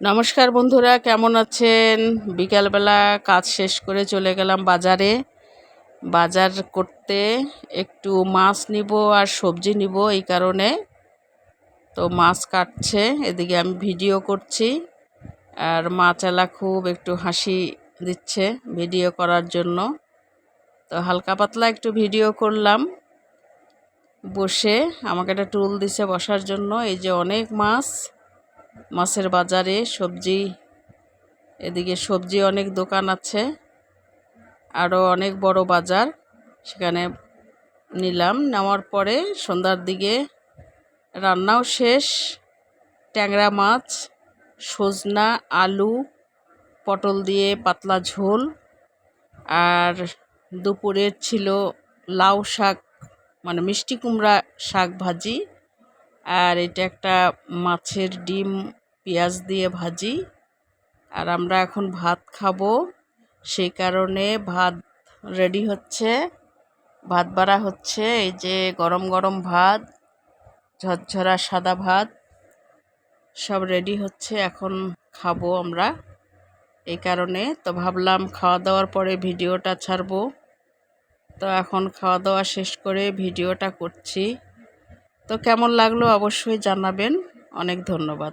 নমস্কার বন্ধুরা, কেমন আছেন? বিকালবেলা কাজ শেষ করে চলে গেলাম বাজারে। বাজার করতে একটু মাছ নিব আর সবজি নিব এই কারণে। তো মাছ কাটছে, এদিকে আমি ভিডিও করছি। আর মাচালা খুব একটু হাসি দিচ্ছে ভিডিও করার জন্য। তো হালকা পাতলা একটু ভিডিও করলাম। বসে আমাকে একটা টুল দিছে বসার জন্য, এই যে অনেক মাছ। মাছের বাজারে সবজি, এদিকে সবজি অনেক দোকান আছে আরও অনেক বড় বাজার। সেখানে নিলাম, নেওয়ার পরে সন্ধ্যার দিকে রান্নাও শেষ। ট্যাংরা মাছ, সজনা, আলু, পটল দিয়ে পাতলা ঝোল। আর দুপুরের ছিল লাউ শাক মানে মিষ্টি কুমড়া শাক ভাজি। আর এটা একটা মাছের ডিম পেঁয়াজ দিয়ে ভাজি। আর আমরা এখন ভাত খাব। সেই কারণে ভাত রেডি হচ্ছে। ভাত বাড়া হচ্ছে, এই যে গরম গরম ভাত, ঝরঝরা সাদা ভাত, সব রেডি হচ্ছে, এখন খাব আমরা। এই কারণে তো ভাবলাম খাওয়া দাওয়ার পরে ভিডিওটা ছাড়বো। তো এখন খাওয়া দাওয়া শেষ করে ভিডিওটা করছি। তো কেমন লাগল অবশ্যই জানাবেন। অনেক ধন্যবাদ।